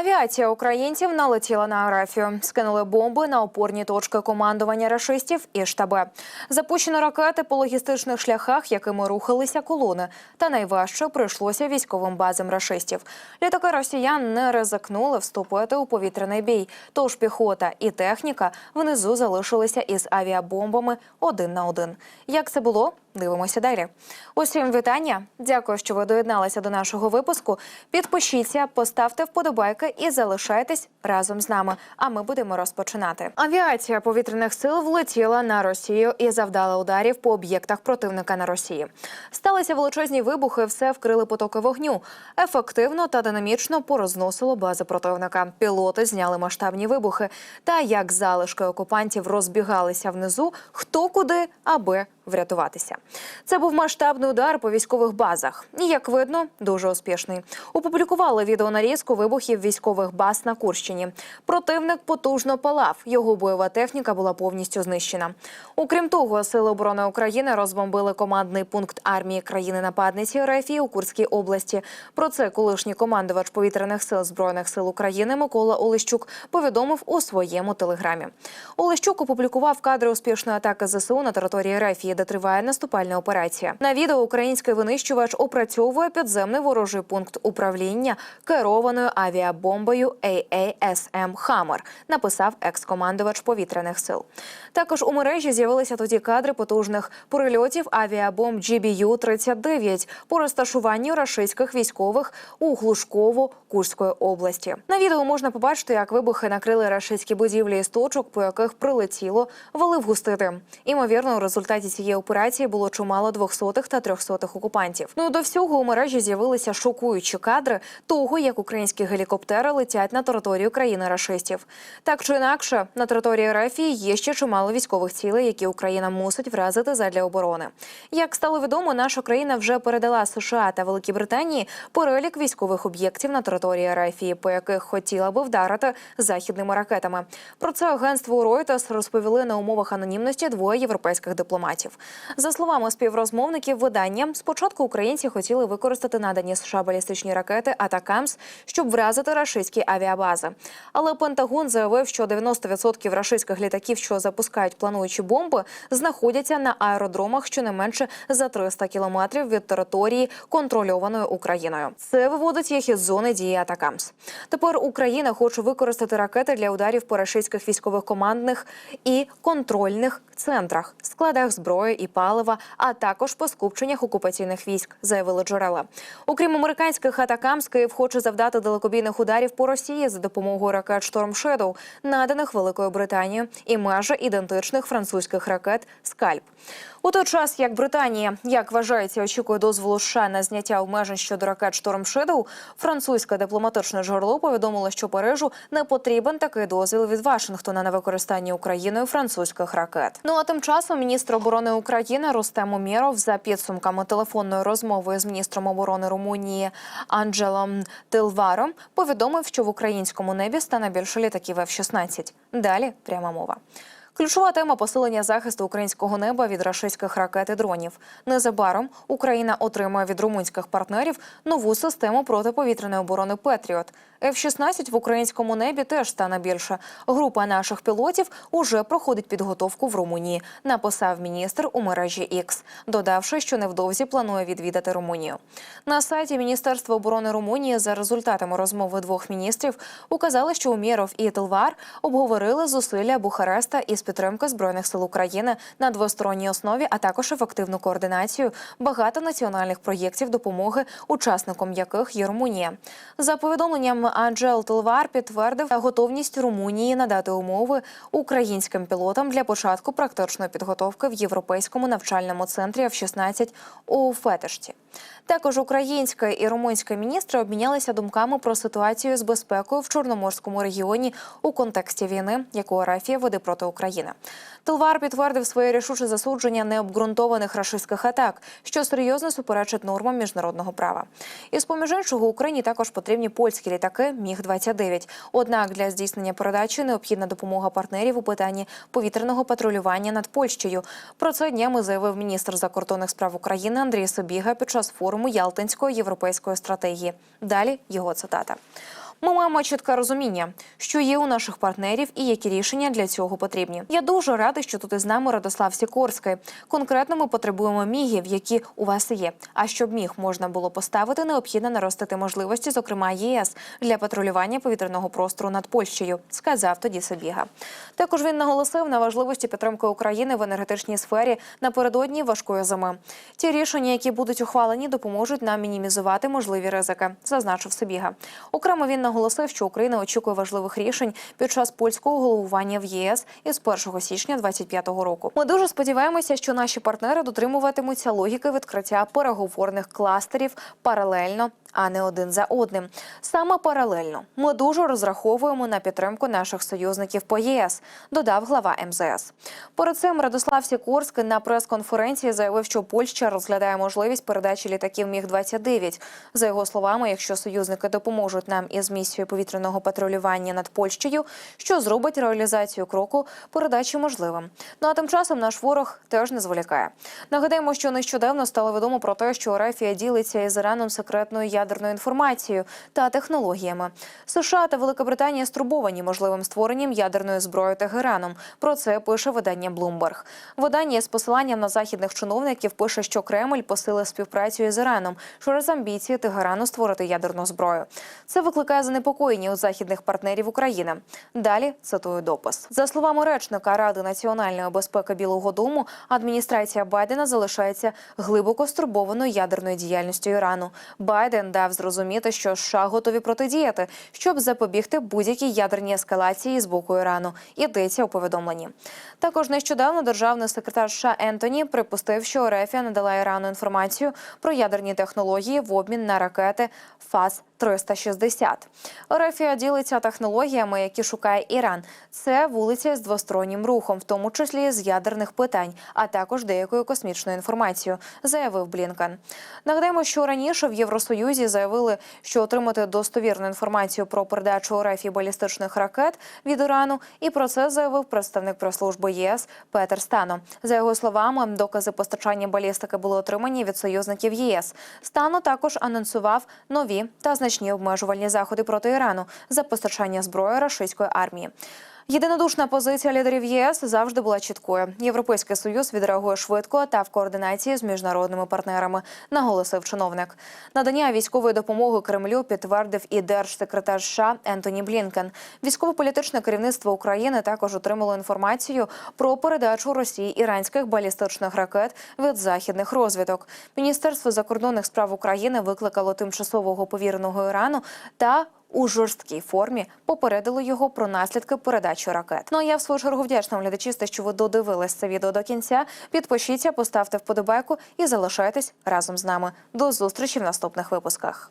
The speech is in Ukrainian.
Авіація українців налетіла на Арафію. Скинули бомби на опорні точки командування рашистів і штаби. Запущено ракети по логістичних шляхах, якими рухалися колони. Та найважче прийшлося військовим базам рашистів. Літаки росіян не ризикнули вступити у повітряний бій. Тож піхота і техніка внизу залишилися із авіабомбами один на один. Як це було? Дивимося далі. Усім вітання. Дякую, що ви доєдналися до нашого випуску. Підпишіться, поставте вподобайки і залишайтесь разом з нами. А ми будемо розпочинати. Авіація повітряних сил влетіла на Росію і завдала ударів по об'єктах противника на Росії. Сталися величезні вибухи, все вкрили потоки вогню. Ефективно та динамічно порозносило бази противника. Пілоти зняли масштабні вибухи. Та як залишки окупантів розбігалися внизу, хто куди, аби врятуватися. Це був масштабний удар по військових базах. І як видно, дуже успішний. Опублікували відеонарізку вибухів військових баз на Курщині. Противник потужно палав. Його бойова техніка була повністю знищена. Окрім того, сили оборони України розбомбили командний пункт армії країни-нападниці РФ у Курській області. Про це колишній командувач повітряних сил збройних сил України Микола Олещук повідомив у своєму телеграмі. Олещук опублікував кадри успішної атаки ЗСУ на території РФ, де триває наступальна операція. На відео український винищувач опрацьовує підземний ворожий пункт управління керованою авіабомбою AASM «Хаммер», написав екс-командувач повітряних сил. Також у мережі з'явилися тоді кадри потужних прильотів авіабомб GBU-39 по розташуванню рашистських військових у Глушково Курської області. На відео можна побачити, як вибухи накрили рашистські будівлі із точок, по яких прилетіло, валив густити. Імовірно, у результаті цієї операції було чимало двохсотих та трьохсотих окупантів. Ну до всього у мережі з'явилися шокуючі кадри того, як українські гелікоптери летять на територію країни рашистів. Так чи інакше, на території РФ є ще чимало військових цілей, які Україна мусить вразити задля оборони. Як стало відомо, наша країна вже передала США та Великій Британії перелік військових об'єктів на території РФ, по яких хотіла би вдарити західними ракетами. Про це агентство Reuters розповіли на умовах анонімності двоє європейських дипломатів. За словами співрозмовників видання, спочатку українці хотіли використати надані США балістичні ракети Атакамс, щоб вразити рашистські авіабази. Але Пентагон заявив, що 90% рашистських літаків, що запускають плануючі бомби, знаходяться на аеродромах щонайменше за 300 кілометрів від території, контрольованої Україною. Це виводить їх із зони дії Атакамс. Тепер Україна хоче використати ракети для ударів по рашистських військових командних і контрольних центрах, складах зброї і палива, а також по скупченнях окупаційних військ, заявили джерела. Окрім американських атакам, Київ хоче завдати далекобійних ударів по Росії за допомогою ракет Шторм Шедоу, наданих Великою Британією, і майже ідентичних французьких ракет Скальп. У той час, як Британія, як вважається, очікує дозволу США на зняття обмежень щодо ракет Шторм Шедоу, французьке дипломатичне джерело повідомило, що Парижу не потрібен такий дозвіл від Вашингтона на використання Україною французьких ракет. Ну а тим часом міністр оборони України Рустем Умєров за підсумками телефонної розмови з міністром оборони Румунії Анджелом Тилваром повідомив, що в українському небі стане більше літаків F-16. Далі пряма мова. Ключова тема посилення захисту українського неба від рашистських ракет і дронів. Незабаром Україна отримає від румунських партнерів нову систему протиповітряної оборони Петріот. F-16 в українському небі теж стане більше. Група наших пілотів уже проходить підготовку в Румунії. Написав міністр у мережі X, додавши, що невдовзі планує відвідати Румунію. На сайті Міністерства оборони Румунії за результатами розмови двох міністрів указали, що Умєров і Телвар обговорили зусилля Бухареста із підтримки збройних сил України на двосторонній основі, а також ефективну координацію багатонаціональних проєктів допомоги, учасником яких є Румунія. За повідомленням Анджел Телвар підтвердив готовність Румунії надати умови українським пілотам для початку практичної підготовки в європейському навчальному центрі F-16 у Фетишті. Також українська і румунська міністри обмінялися думками про ситуацію з безпекою в Чорноморському регіоні у контексті війни, яку Арафія веде проти України. Телвар підтвердив своє рішуче засудження необґрунтованих рашистських атак, що серйозно суперечить нормам міжнародного права. І з поміж іншого Україні також потрібні польські літаки Міг 29 Однак для здійснення передачі необхідна допомога партнерів у питанні повітряного патрулювання над Польщею. Про це днями заявив міністр закордонних справ України Андрій Собіга під час форуму Ялтинської європейської стратегії. Далі його цитата. Ми маємо чітке розуміння, що є у наших партнерів і які рішення для цього потрібні. Я дуже радий, що тут із нами Радослав Сікорський. Конкретно ми потребуємо мігів, які у вас є. А щоб міг можна було поставити, необхідно наростити можливості, зокрема ЄС, для патрулювання повітряного простору над Польщею, сказав тоді Сабіга. Також він наголосив на важливості підтримки України в енергетичній сфері напередодні важкої зими. Ті рішення, які будуть ухвалені, допоможуть нам мінімізувати можливі ризики, зазначив Сабіга. Окремо він наголосив, що Україна очікує важливих рішень під час польського головування в ЄС із 1 січня 2025 року. Ми дуже сподіваємося, що наші партнери дотримуватимуться логіки відкриття переговорних кластерів паралельно. А не один за одним. Саме паралельно ми дуже розраховуємо на підтримку наших союзників по ЄС, додав глава МЗС. Перед цим Радослав Сікорський на прес-конференції заявив, що Польща розглядає можливість передачі літаків Міг 29 За його словами, якщо союзники допоможуть нам із місією повітряного патрулювання над Польщею, що зробить реалізацію кроку передачі можливим. Ну а тим часом наш ворог теж не зволікає. Нагадаємо, що нещодавно стало відомо про те, що Рафія ділиться із Іраном секретною ядерною інформацією та технологіями. США та Велика Британія стурбовані можливим створенням ядерної зброї Тегераном. Про це пише видання Bloomberg. Видання з посиланням на західних чиновників пише, що Кремль посилив співпрацю із Іраном через амбіції Тегерану створити ядерну зброю. Це викликає занепокоєння у західних партнерів України. Далі цитую допис за словами речника Ради національної безпеки Білого Дому. Адміністрація Байдена залишається глибоко стурбованою ядерною діяльністю Ірану. Байден дав зрозуміти, що США готові протидіяти, щоб запобігти будь-якій ядерній ескалації з боку Ірану. Йдеться у повідомленні. Також нещодавно державний секретар США Ентоні припустив, що Орефія надала Ірану інформацію про ядерні технології в обмін на ракети ФАС 360. Орефія ділиться технологіями, які шукає Іран. Це вулиця з двостороннім рухом, в тому числі з ядерних питань, а також деякою космічною інформацією, заявив Блінкен. Нагадаємо, що раніше в Євросоюзі заявили, що отримати достовірну інформацію про передачу Орефії балістичних ракет від Ірану, і про це заявив представник прес-служби ЄС Петер Стано. За його словами, докази постачання балістики були отримані від союзників ЄС. Стано також анонсував нові та значні обмежувальні заходи проти Ірану за постачання зброї рашистської армії. Єдинодушна позиція лідерів ЄС завжди була чіткою. Європейський союз відреагує швидко та в координації з міжнародними партнерами, наголосив чиновник. Надання військової допомоги Кремлю підтвердив і держсекретар США Ентоні Блінкен. Військово-політичне керівництво України також отримало інформацію про передачу Росії іранських балістичних ракет від західних розвідок. Міністерство закордонних справ України викликало тимчасового повіреного Ірану та у жорсткій формі попередило його про наслідки передачі ракет. Ну а я в свою чергу вдячна вам, глядачі, що ви додивились це відео до кінця. Підпишіться, поставте вподобайку і залишайтесь разом з нами. До зустрічі в наступних випусках.